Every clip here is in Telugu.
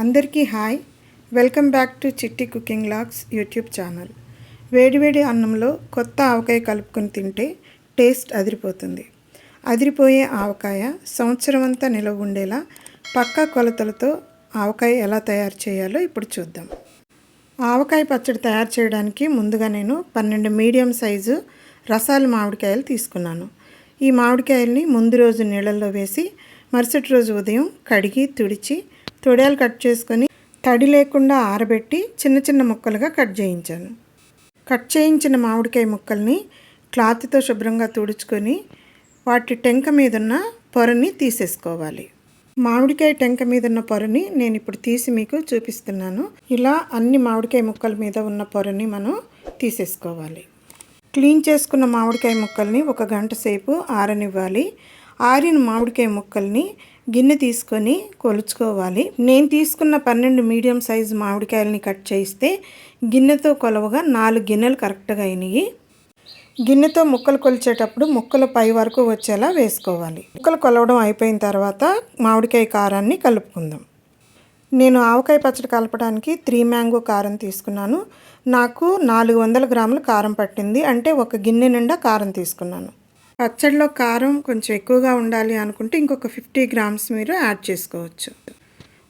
అందరికీ hi. Welcome back to Chitti cooking logs YouTube channel. వేడివేడి అన్నంలో కొత్త ఆవకాయ కలుపుకొని తింటే టేస్ట్ అదిరిపోతుంది. అదిరిపోయే ఆవకాయ సంవత్సరం అంతా నిలవ ఉండేలా పక్కా కొలతలతో ఆవకాయ ఎలా తయారు చేయాలో ఇప్పుడు చూద్దాం. ఆవకాయ పచ్చడి తయారు చేయడానికి ముందుగా నేను పన్నెండు మీడియం సైజు రసాలు మామిడికాయలు తీసుకున్నాను. ఈ మామిడికాయల్ని ముందు రోజు నీళ్ళల్లో వేసి మరుసటి రోజు ఉదయం కడిగి తుడిచి తొడియాలు కట్ చేసుకొని తడి లేకుండా ఆరబెట్టి చిన్న చిన్న ముక్కలుగా కట్ చేయించాను. కట్ చేయించిన మామిడికాయ ముక్కల్ని క్లాత్తో శుభ్రంగా తుడుచుకొని వాటి టెంక మీదున్న పొరని తీసేసుకోవాలి. మామిడికాయ టెంక మీదున్న పొరని నేను ఇప్పుడు తీసి మీకు చూపిస్తున్నాను. ఇలా అన్ని మామిడికాయ ముక్కల మీద ఉన్న పొరని మనం తీసేసుకోవాలి. క్లీన్ చేసుకున్న మామిడికాయ ముక్కల్ని ఒక గంట సేపు ఆరనివ్వాలి. ఆరిన మామిడికాయ ముక్కల్ని గిన్నె తీసుకొని కొలుచుకోవాలి. నేను తీసుకున్న పన్నెండు మీడియం సైజు మామిడికాయలని కట్ చేస్తే గిన్నెతో కొలవగా నాలుగు గిన్నెలు కరెక్ట్గా అయినాయి గిన్నెతో ముక్కలు కొలిచేటప్పుడు ముక్కలు పై వరకు వచ్చేలా వేసుకోవాలి. ముక్కలు కొలవడం అయిపోయిన తర్వాత మామిడికాయ కారాన్ని కలుపుకుందాం. నేను ఆవకాయ పచ్చడి కలపడానికి త్రీ మ్యాంగో కారం తీసుకున్నాను. నాకు నాలుగు వందల గ్రాముల కారం పట్టింది. అంటే ఒక గిన్నె నిండా కారం తీసుకున్నాను. పచ్చడిలో కారం కొంచెం ఎక్కువగా ఉండాలి అనుకుంటే ఇంకొక ఫిఫ్టీ గ్రామ్స్ మీరు యాడ్ చేసుకోవచ్చు.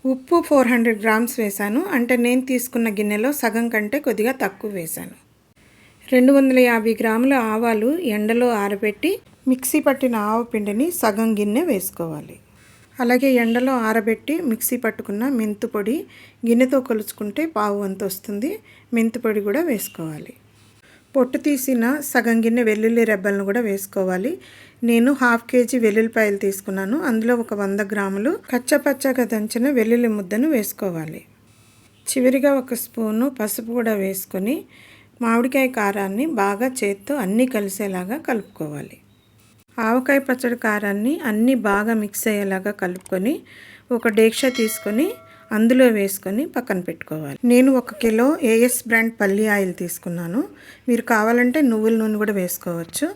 ఉప్పు ఫోర్ హండ్రెడ్ గ్రామ్స్ వేశాను. అంటే నేను తీసుకున్న గిన్నెలో సగం కంటే కొద్దిగా తక్కువ వేశాను. రెండు వందల యాభై గ్రాముల ఆవాలు ఎండలో ఆరబెట్టి మిక్సీ పట్టిన ఆవు పిండిని సగం గిన్నె వేసుకోవాలి. అలాగే ఎండలో ఆరబెట్టి మిక్సీ పట్టుకున్న మెంతు పొడి గిన్నెతో కొలుచుకుంటే పావు వంతు వస్తుంది. మెంతు పొడి కూడా వేసుకోవాలి. పొట్టు తీసిన సగం గిన్నె వెల్లుల్లి రెబ్బలను కూడా వేసుకోవాలి. నేను హాఫ్ కేజీ వెల్లుల్లిపాయలు తీసుకున్నాను. అందులో ఒక వంద గ్రాములు కచ్చపచ్చగా దంచిన వెల్లుల్లి ముద్దను వేసుకోవాలి. చివరిగా ఒక స్పూను పసుపు కూడా వేసుకొని మామిడికాయ కారాన్ని బాగా చేత్తో అన్నీ కలిసేలాగా కలుపుకోవాలి. ఆవకాయ పచ్చడి కారాన్ని అన్నీ బాగా మిక్స్ అయ్యేలాగా కలుపుకొని ఒక డేక్ష తీసుకొని అందులో వేసుకొని పక్కన పెట్టుకోవాలి. నేను ఒక కిలో ఏఎస్ బ్రాండ్ పల్లి ఆయిల్ తీసుకున్నాను. మీరు కావాలంటే నువ్వుల నూనె కూడా వేసుకోవచ్చు.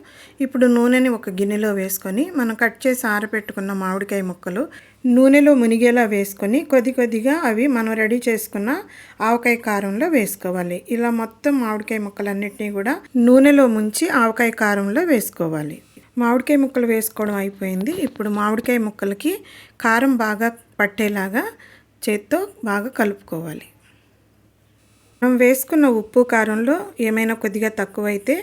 ఇప్పుడు నూనెని ఒక గిన్నెలో వేసుకొని మనం కట్ చేసి ఆరబెట్టుకున్న మామిడికాయ ముక్కలు నూనెలో మునిగేలా వేసుకొని కొద్ది కొద్దిగా అవి మనం రెడీ చేసుకున్న ఆవకాయ కారంలో వేసుకోవాలి. ఇలా మొత్తం మామిడికాయ ముక్కలన్నింటినీ కూడా నూనెలో ముంచి ఆవకాయ కారంలో వేసుకోవాలి. మామిడికాయ ముక్కలు వేసుకోవడం అయిపోయింది. ఇప్పుడు మామిడికాయ ముక్కలకి కారం బాగా పట్టేలాగా చేత్తో బాగా కలుపుకోవాలి. మనం వేసుకున్న ఉప్పు కారంలో ఏమైనా కొద్దిగా తక్కువైతే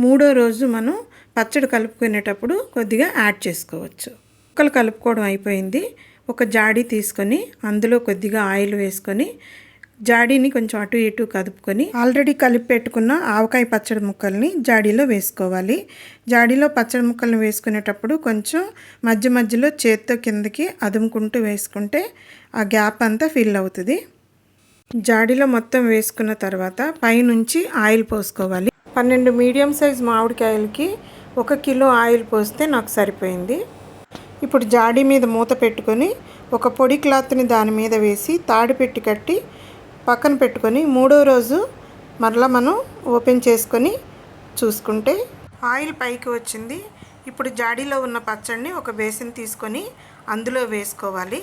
మూడో రోజు మనం పచ్చడి కలుపుకునేటప్పుడు కొద్దిగా యాడ్ చేసుకోవచ్చు. ముక్కలు కలుపుకోవడం అయిపోయింది. ఒక జాడీ తీసుకొని అందులో కొద్దిగా ఆయిల్ వేసుకొని జాడీని కొంచెం అటు ఇటు కదుపుకొని ఆల్రెడీ కలిపి పెట్టుకున్న ఆవకాయ పచ్చడి ముక్కల్ని జాడీలో వేసుకోవాలి. జాడీలో పచ్చడి ముక్కల్ని వేసుకునేటప్పుడు కొంచెం మధ్య మధ్యలో చేత్తో కిందకి అదుముకుంటూ వేసుకుంటే ఆ గ్యాప్ అంతా ఫిల్ అవుతుంది. జాడీలో మొత్తం వేసుకున్న తర్వాత పైనుంచి ఆయిల్ పోసుకోవాలి. పన్నెండు మీడియం సైజ్ మామిడికాయలకి ఒక కిలో ఆయిల్ పోస్తే నాకు సరిపోయింది. ఇప్పుడు జాడీ మీద మూత పెట్టుకొని ఒక పొడి క్లాత్ని దాని మీద వేసి తాడు పెట్టి కట్టి పక్కన పెట్టుకొని మూడో రోజు మరలా మనం ఓపెన్ చేసుకొని చూసుకుంటే ఆయిల్ పైకి వచ్చింది. ఇప్పుడు జాడీలో ఉన్న పచ్చడిని ఒక బేసిన్ తీసుకొని అందులో వేసుకోవాలి.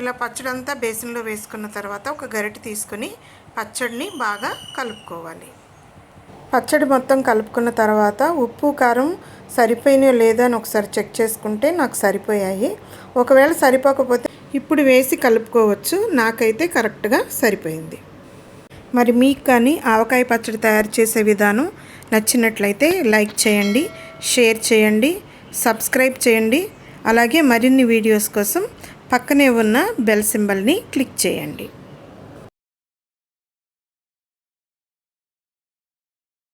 ఇలా పచ్చడి అంతా బేసిన్లో వేసుకున్న తర్వాత ఒక గరిటె తీసుకొని పచ్చడిని బాగా కలుపుకోవాలి. పచ్చడి మొత్తం కలుపుకున్న తర్వాత ఉప్పు కారం సరిపోయినాయో లేదా అని ఒకసారి చెక్ చేసుకుంటే నాకు సరిపోయాయి. ఒకవేళ సరిపోకపోతే ఇప్పుడు వేసి కలుపుకోవచ్చు. నాకైతే కరెక్ట్గా సరిపోయింది. మరి మీకు కానీ ఆవకాయ పచ్చడి తయారు చేసే విధానం నచ్చినట్లయితే లైక్ చేయండి షేర్ చేయండి సబ్స్క్రైబ్ చేయండి. అలాగే మరిన్ని వీడియోస్ కోసం పక్కనే ఉన్న బెల్ సింబల్ని క్లిక్ చేయండి.